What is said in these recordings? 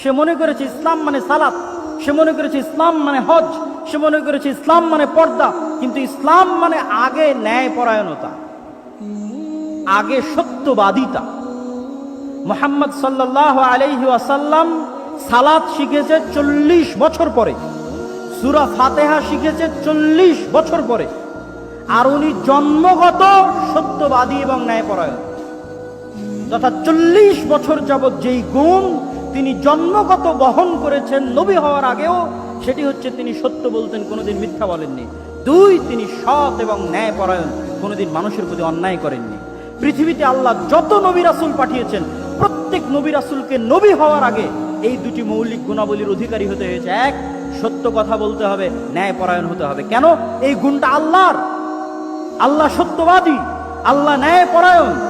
সে মনে করেছে ইসলাম মানে সালাত, সে মনে করেছে ইসলাম মানে হজ, সে মনে করেছে ইসলাম মানে পর্দা, কিন্তু ইসলাম মানে আগে ন্যায় পরায়ণতা আগে সত্যবাদিতা। মোহাম্মদ সাল্লাহ আলাইহি আসাল্লাম সালাত শিখেছে চল্লিশ বছর পরে, সুরা ফাতেহা শিখেছে চল্লিশ বছর পরে, আর উনি জন্মগত সত্যবাদী এবং ন্যায়পরায়ণ। তথা চল্লিশ বছর যাবৎ যেই গুণ তিনি জন্মগত বহন করেছেন নবী হওয়ার আগেও, সেটি হচ্ছে তিনি সত্য বলতেন, কোনোদিন মিথ্যা বলেননি। দুই, তিনি সৎ এবং ন্যায় পরায়ণ কোনোদিন মানুষের প্রতি অন্যায় করেননি। পৃথিবীতে আল্লাহ যত নবী রাসুল পাঠিয়েছেন, প্রত্যেক নবী রাসুলকে নবী হওয়ার আগে এই দুটি মৌলিক গুণাবলীর অধিকারী হতে হয়েছে। এক, সত্য কথা বলতে হবে, ন্যায়পরায়ণ হতে হবে। কেন? এই গুণটা আল্লাহর। আল্লাহ সত্যবাদী, আল্লাহ ন্যায়পরায়ণ।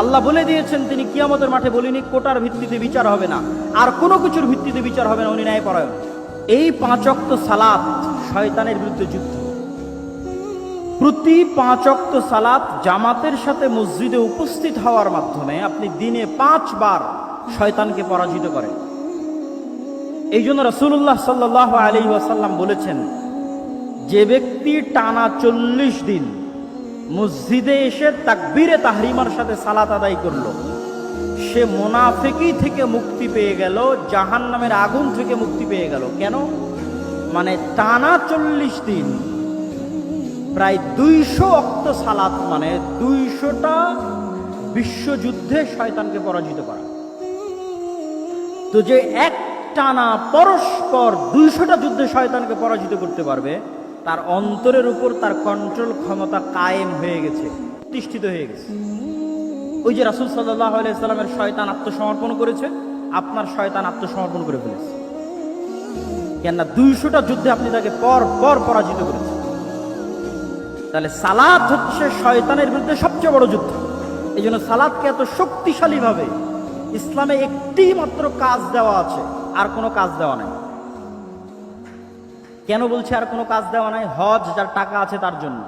আল্লাহ বলে দিয়েছেন, তিনি কিয়ামতের মাঠে বলিনি, কোটার ভিত্তিতে বিচার হবে না। আর কোনো কিছুর ভিত্তিতে বিচার হবে না উনি ন্যায়পরায়ণ। এই পাঁচক্ত সালাত শয়তানের বিরুদ্ধে যুদ্ধ। প্রতি পাঁচক্ত সালাত জামাতের সাথে মসজিদে উপস্থিত হওয়ার মাধ্যমে আপনি দিনে পাঁচবার শয়তানকে পরাজিত করেন। এই জন্য রসুল্লাহ সাল্লাহ আলী ওয়াসাল্লাম বলেছেন, যে ব্যক্তি টানা চল্লিশ দিন মসজিদে এসে তাকবীরে তাহরিমার সাথে সালাত আদায় করল। সে মোনাফেকি থেকে মুক্তি পেয়ে গেল জাহান নামের আগুন থেকে মুক্তি পেয়ে গেল। কেন? মানে টানা চল্লিশ দিন, প্রায় দুইশো অক্ত সালাত মানে দুইশোটা বিশ্বযুদ্ধে শয়তানকে পরাজিত করা। তো যে এক টানা পরস্পর দুইশোটা যুদ্ধে শয়তানকে পরাজিত করতে পারবে তার অন্তরের উপর তার কন্ট্রোল ক্ষমতা কায়েম হয়ে গেছে, প্রতিষ্ঠিত হয়ে গেছে। ওই যে রাসুল সাল্লাহ আলাইসাল্লামের শয়তান আত্মসমর্পণ করেছে, আপনার শয়তান আত্মসমর্পণ করে ফেলেছে। কেননা দুইশোটা যুদ্ধে আপনি তাকে পর পর পরাজিত করেছেন। তাহলে সালাদ হচ্ছে শয়তানের বিরুদ্ধে সবচেয়ে বড় যুদ্ধ। এই জন্য সালাদকে এত শক্তিশালীভাবে ইসলামে একটি মাত্র কাজ দেওয়া আছে, আর কোনো কাজ দেওয়া নাই। কেন বলছে আর কোনো কাজ দেওয়া নাই? হজ যার টাকা আছে তার জন্য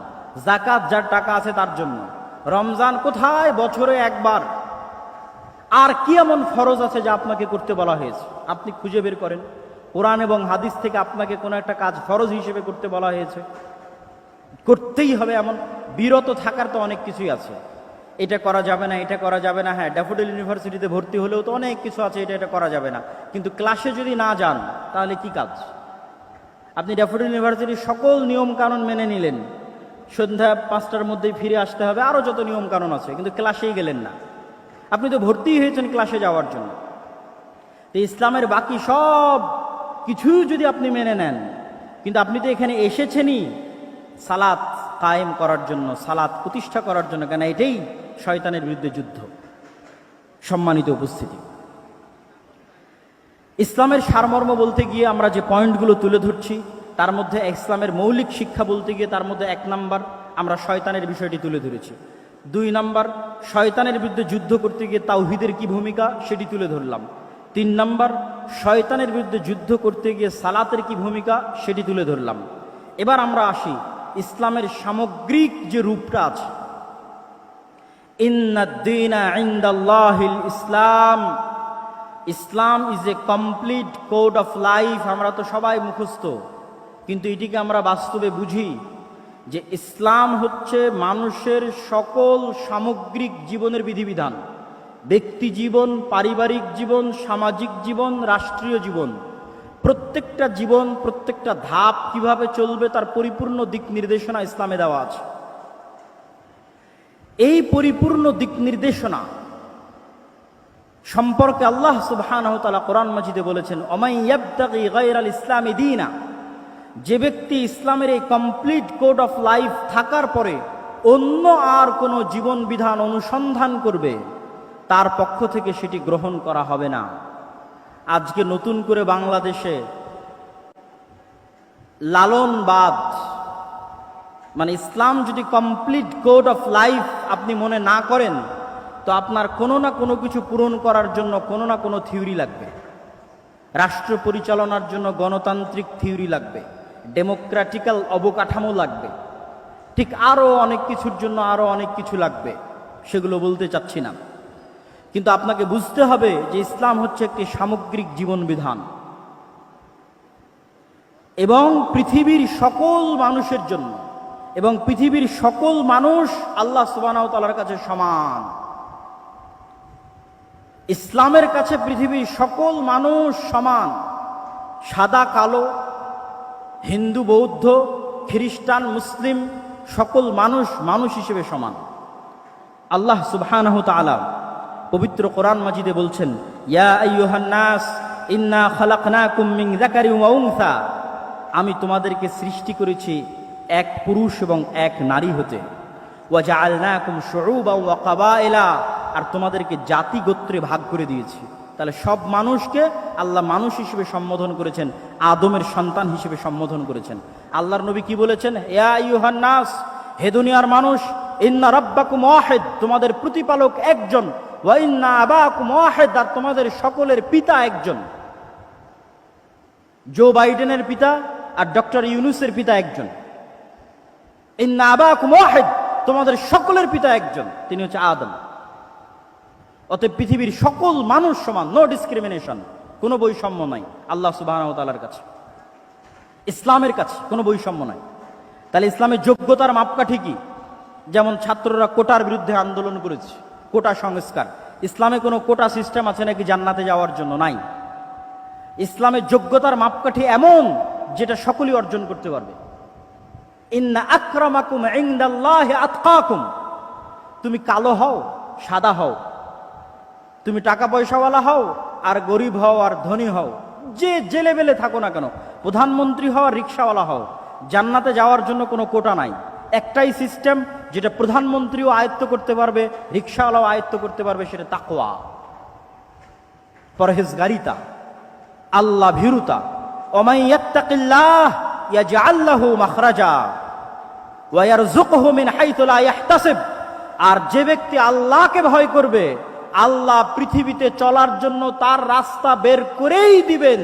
জাকাত যার টাকা আছে তার জন্য। রমজান কোথায়? বছরে একবার। আর কি এমন ফরজ আছে যা আপনাকে করতে বলা হয়েছে? আপনি খুঁজে বের করেন। কোরআন এবং হাদিস থেকে আপনাকে কোনো একটা কাজ ফরজ হিসেবে করতে বলা হয়েছে। করতেই হবে এমন। বিরত থাকার তো অনেক কিছুই আছে। এটা করা যাবে না, এটা করা যাবে না। হ্যাঁ ড্যাফোডিল ইউনিভার্সিটিতে ভর্তি হলেও তো অনেক কিছু আছে, এটা এটা করা যাবে না। কিন্তু ক্লাসে যদি না যান, তাহলে কি কাজ? আপনি ড্যাফোডিল ইউনিভার্সিটির সকল নিয়ম কানুন মেনে নিলেন। সন্ধ্যা পাঁচটার মধ্যেই ফিরে আসতে হবে। আরও যত নিয়ম কানুন আছে, কিন্তু ক্লাসেই গেলেন না। আপনি তো ভর্তি হয়েছেন ক্লাসে যাওয়ার জন্য। তো ইসলামের বাকি সব কিছু যদি আপনি মেনে নেন, কিন্তু আপনি তো এখানে এসেছেনই সালাত কায়েম করার জন্য, সালাত প্রতিষ্ঠা করার জন্য, কেন এটাই শয়তানের বিরুদ্ধে যুদ্ধ। সম্মানিত উপস্থিতি। ইসলামের সারমর্ম বলতে গিয়ে আমরা যে পয়েন্টগুলো তুলে ধরছি, তার মধ্যে ইসলামের মৌলিক শিক্ষা বলতে গিয়ে তার মধ্যে এক নাম্বার, আমরা শয়তানের বিষয়টি তুলে ধরেছি। দুই নাম্বার, শয়তানের বিরুদ্ধে যুদ্ধ করতে গিয়ে তাওহিদের কি ভূমিকা, সেটি তুলে ধরলাম। তিন নাম্বার, শয়তানের বিরুদ্ধে যুদ্ধ করতে গিয়ে সালাতের কি ভূমিকা, সেটি তুলে ধরলাম। এবার আমরা আসি ইসলামের সামগ্রিক যে রূপটা আছে। Islam Islam is a complete code of life আমরা তো সবাই মুখস্থ। কিন্তু এটিকে আমরা বাস্তবে বুঝি যে ইসলাম হচ্ছে মানুষের সকল সামগ্রিক জীবনের বিধিবিধান। ব্যক্তি জীবন, পারিবারিক জীবন, সামাজিক জীবন, রাষ্ট্রীয় জীবন। প্রত্যেকটা জীবন, প্রত্যেকটা ধাপ কীভাবে চলবে তার পরিপূর্ণ দিক নির্দেশনা ইসলামে দেওয়া আছে। এই পরিপূর্ণ দিক নির্দেশনা সম্পর্কে আল্লাহ সুবহানাহু তাআলা কোরআন মাজিদে বলেছেন, ওমাই ইয়াবতাগি গায়রাল ইসলামি দীনা যে ব্যক্তি ইসলামের এই কমপ্লিট কোড অফ লাইফ থাকার পরে অন্য আর কোনো জীবন বিধান অনুসন্ধান করবে, তার পক্ষ থেকে সেটি গ্রহণ করা হবে না। আজকে নতুন করে বাংলাদেশে লালনবাদ মানে ইসলাম যদি কমপ্লিট কোড অফ লাইফ আপনি মনে না করেন তো আপনার কোনো না কোনো কিছু পূরণ করার জন্য কোনো না কোনো থিওরি লাগবে। রাষ্ট্র পরিচালনার জন্য গণতান্ত্রিক থিওরি লাগবে। ডেমোক্রেটিক্যাল অবকাঠামো লাগবে। ঠিক আরও অনেক কিছুর জন্য আরও অনেক কিছু লাগবে, সেগুলো বলতে চাচ্ছি না। কিন্তু আপনাকে বুঝতে হবে যে ইসলাম হচ্ছে একটি সামগ্রিক জীবন বিধান। এবং পৃথিবীর সকল মানুষের জন্য এবং পৃথিবীর সকল মানুষ আল্লাহ সুবানাও তালার কাছে সমান। ইসলামের কাছে পৃথিবীর সকল মানুষ সমান। সাদা, কালো, হিন্দু, বৌদ্ধ, খ্রিস্টান, মুসলিম, সকল মানুষ মানুষ হিসেবে সমান। আল্লাহ সুবহানাহু পবিত্র কোরআন মাজিদে বলছেন, ইয়া নাস, ইন্না আমি তোমাদেরকে সৃষ্টি করেছি এক পুরুষ এবং এক নারী হতে। ওয়া জাআলনাকুম শুউবান ওয়া কাবাইলা। আর তোমাদেরকে জাতি গোত্রে ভাগ করে দিয়েছি। তাহলে সব মানুষকে আল্লাহ মানুষ হিসেবে সম্বোধন করেছেন, আদমের সন্তান হিসেবে সম্বোধন করেছেন। আল্লাহর নবী কি বলেছেন? ইয়া আইয়ুহান নাস, হে দুনিয়ার মানুষ, ইন্না রাব্বাকুম ওয়াহিদ, তোমাদের প্রতিপালক একজন। ওয়া ইন্না আবাকুম ওয়াহিদ, আর তোমাদের সকলের পিতা একজন। জো বাইডেনের পিতা আর ডক্টর ইউনুসের পিতা একজন। ইন্না আবাকুম ওয়াহিদ তোমাদের সকলের পিতা একজন, তিনি হচ্ছে আদম। অতএব পৃথিবীর সকল মানুষ সমান নো ডিসক্রিমিনেশন কোনো বৈষম্য নাই, আল্লাহ সুবাহ তালার কাছে। ইসলামের কাছে কোনো বৈষম্য নাই। তাহলে ইসলামের যোগ্যতার মাপকাঠি কি? যেমন ছাত্ররা কোটার বিরুদ্ধে আন্দোলন করেছে, কোটা সংস্কার। ইসলামে কোনো কোটা সিস্টেম আছে নাকি জান্নাতে যাওয়ার জন্য? নাই। ইসলামের যোগ্যতার মাপকাঠি এমন যেটা সকলেই অর্জন করতে পারবে। ইন্না তুমি কালো হও, সাদা হও। তুমি টাকা পয়সাওয়ালা হও, আর গরিব হও, আর ধনী হও। যে যে লেভেলে থাকো না কেন, প্রধানমন্ত্রী হও, আর রিক্সাওয়ালা হও। জান্নাতে যাওয়ার জন্য কোনো কোটা নাই। একটাই সিস্টেম, যেটা প্রধানমন্ত্রীও আয়ত্ত করতে পারবে, রিক্সাওয়ালাও আয়ত্ত করতে পারবে, সেটা তাকোয়া পরহেজগারিতা আল্লাহ ভীরুতা ইয়াত্তাকিল্লাহ ইয়াজআল্লাহু মাখরাজা ওয়া ইয়ারযুকহু মিন হাইথু লা ইয়াহতাসিব আর যে ব্যক্তি আল্লাহকে ভয় করবে, আল্লাহ পৃথিবীতে চলার জন্য তার রাস্তা বের করেই দিবেন।